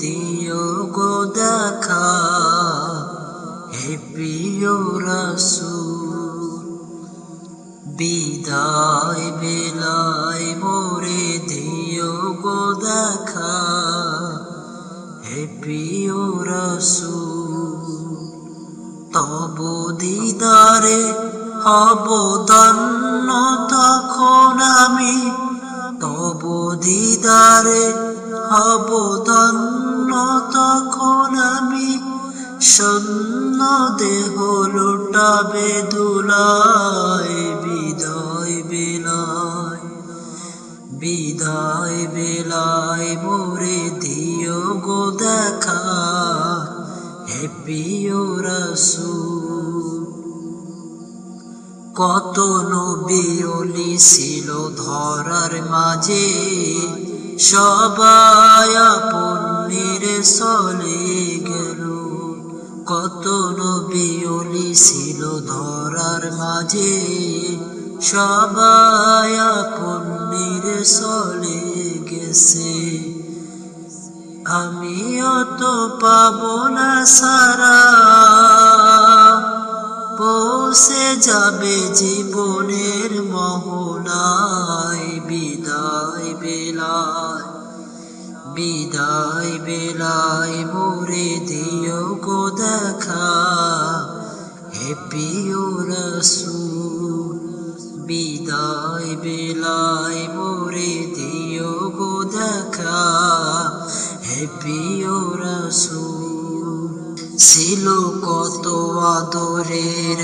দিও গো দেখা, হে প্রিয় রাসূল। বিদায় বেলায় মোরে দিও গো দেখা, হে প্রিয় রাসূল। তব দিদারে হব ধন্য তখন আমি, তব দিদারে হব ধন্য তখন আমি। শূন্য দেহ লুটাবে দুলায় বিদায় বেলায়। বিদায় বেলায় মোরে দিও গো দেখা, হে প্রিয় রাসূল। কত নবী ছিল ধরার মাঝে সবাই আপনের গেল। কত নবী ছিল ধরার মাঝে। সবাই আপনের চলে গেছে। আমিও তো পাব না সারা। পৌঁছে যাবে জীবনের মোহনায় বিদায়। বেলায়, বিদায় বেলায় মোরে দিও গো দেখা। হে প্রিয় রসুল, বিদায় বেলায় মোরে দিও গো দেখা। হে প্রিয় রসুল, ছিল কত আদরের